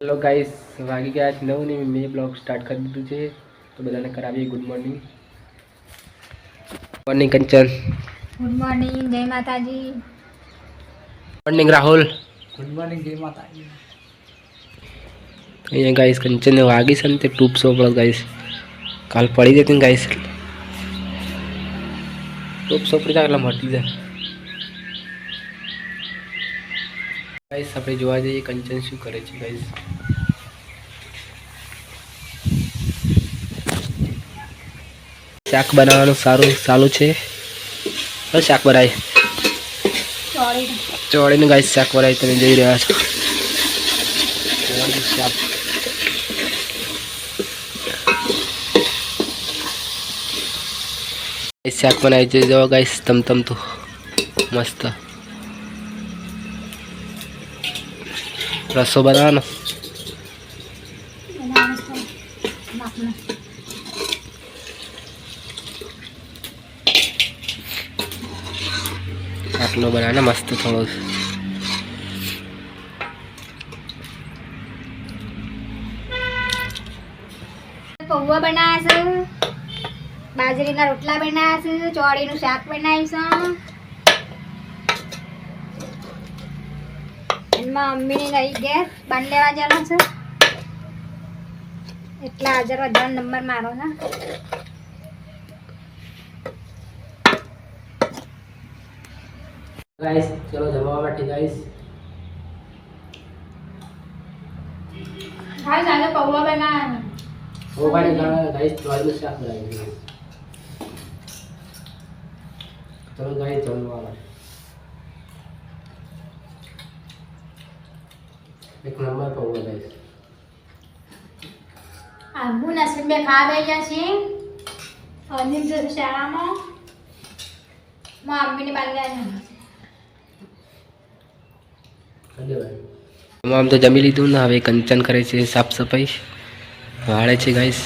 Hello guys વાગી ગયા છે નવ ને મેં બ્લોગ સ્ટાર્ટ કરી દીધું છે તો બધાને કરાવીએ good morning morning Kanchan good morning જય માતાજી મોર્નિંગ રાહુલ ગુડ મોર્નિંગ જય માતાજી અહીંયા ગાઈસ કંચનને વાગી છે ને તે ટૂપ સોપડો ગાઈસ કાલ પડી જતી ને ગાઈસ ટૂપ સોપડી જાય એટલે મટી જાય ગાઈસ આપણે જોવા જઈએ કંચન શું કરે છે ગાઈસ શાક બનાવવાનું સારું સારું છે. શાક બનાય ચોળીનું ગાઈસ શાક બનાવી તમે જોઈ રહ્યા છો. શાક. શાક બનાવી છે જવા ગાઈસ તમ તમ તો મસ્ત. રસો બનાવવાનો આટલો બનાવે મસ્ત થોડો પૌવા બનાવ્યા બાજરીના રોટલા બનાવ્યા ચોળીનું શાક બનાવ્યું એમાં મમ્મીની રહી ગેસ બાંધ લેવા જવાનો છે. એટલા હાજર વધારે નંબર મારો ને ગાઈસ ચલો જમવા માટે ગાઈસ હા સાંજે પૌવા બનાવ્યા મોબાઈલ ગાઈસ ચોળીનું શાક બનાવી ચલો ગાઈસ જમવા માટે. એક નંબર પર ગાઈસ આબુ નસીબ બે ખા ગયા જશે અનિલ જો શાળામાં મમ્મીની બાંધ્યા આમ તો જમી લીધું ને હવે કંચન કરે છે સાફ સફાઈ વાળે છે ગાઈસ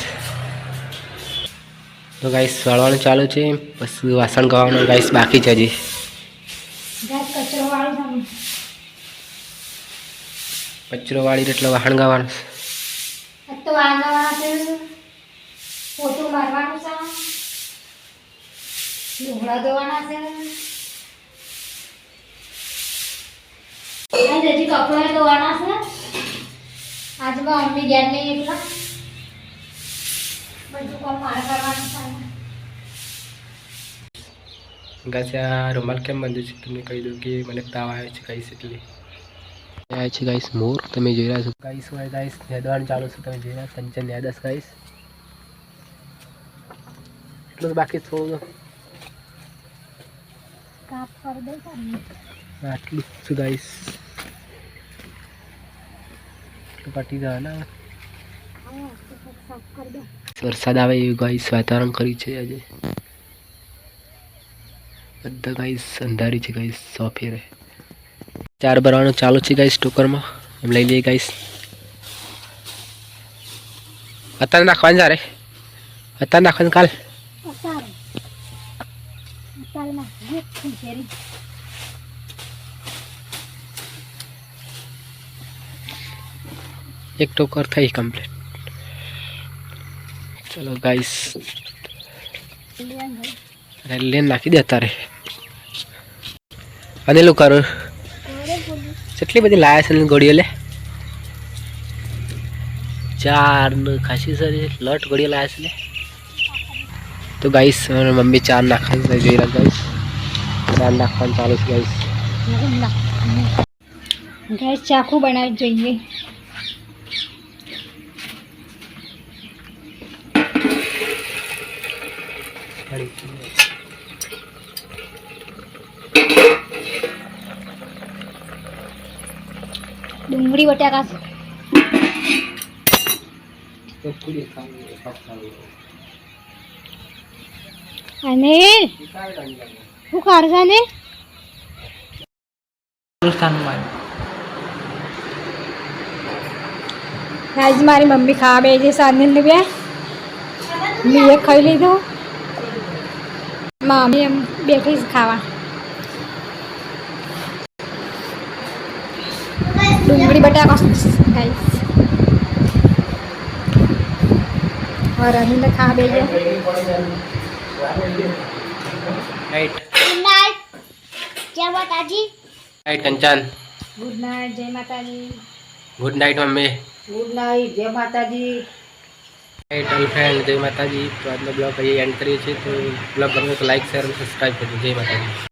તો ગાઈસ વાળવાનું ચાલુ છે પછી વાસણ ગવાનું ગાઈસ બાકી છે હજી ગેસ કચરો વાળું કચરો વાળી એટલે વાહણ ગાવાનું એક તો પોતું મારવાનું છે. લુગડા ધોવાના છે. હજી કપડા ધોવાના છે. આજ મમ્મી ઘેર નહીં એટલા. બધું કામ મારે કરવાનું છે. ગાઈસ આ રૂમાલ કેમ બંધ છે? તમને કહી દઉં કે મને તાવ આવે છે ગાઈસ એટલે. આવે છે ગાઈસ મોર તમે જોઈ રહ્યા છો? ગાઈસ હોય ગાઈસ નેદવાનું ચાલુ છે. તમે જોઈ રહ્યા છો? કંચન નેદસ ગાઈસ એટલું જ બાકી થોડું કાપ કરી દે કરી આટલું જ છે ગાઈસ એટલું પટી જાય ને સાફ કરી દે. વરસાદ આવે એવું ગાઈસ વાતાવરણ કરી છે આજે. બધા ગાઈસ અંધારી છે ગાઈસ સોફેરે ચાર ભરવાનું ચાલુ છે ગાઈસ ટોકરમાં એમ લઈ લઈએ ગાઈસ અત્યારે નાખવાનું સારે અત્યારે નાખવાનું કાલ. એક ટોકર થઈ કમ્પ્લીટ ચલો ગાઈસ લેન નાખી દે અત્યારે. અને લો કરો. કેટલી બધી લાયા છે ગોળીઓ લે? ચાર ખાસી સારી લટ ગોળીઓ લાયા છે લે તો ગાઈસ મમ્મી ચાર નાખવાનું જોઈ રહ્યા ગાઈસ. ચાર નાખવાનું ચાલુ છે ગાઈસ. ગાઈસ ચાકુ બનાવી જોઈએ. ડુંગળી બટાકા અનિલ શું કરશે ને હિન્દુસ્તાનમાં આજ મારી મમ્મી ખાવા બે છે સાંજે ને બે. મેં એક ખાઈ લીધું. મમ્મી એમ બેઠી છે ખાવા. बड़ी बटा गाइस और अभी तक खा भेजे राइट गुड नाइट जय माता जी राइट कंचन गुड नाइट जय माता जी good night mummy. Good night जय माता जी राइट ऑल फ्रेंड जय माता जी तो आज ब्लॉग का ये तो एंड करिए तो ब्लॉग गमे को लाइक शेयर और सब्सक्राइब कर दीजिए जय माता जी